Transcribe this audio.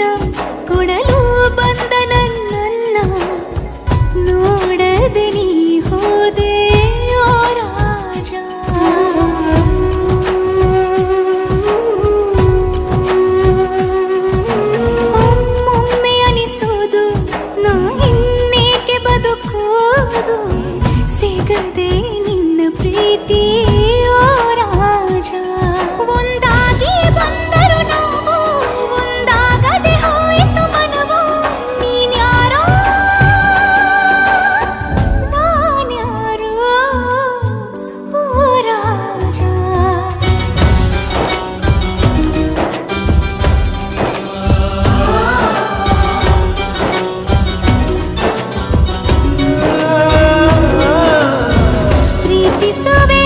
ನಿನ್ನ ಕೊಡಲು ಬಂದ ನನ್ನನ್ನ ನೋಡದೆ ನೀ ಹೋದೆ ರಾಜ ಒಮ್ಮೊಮ್ಮೆ ಅನಿಸೋದು ನಾ ಇನ್ನೇಕೆ ಬದುಕೋದು ಸಿಗದೆ sabe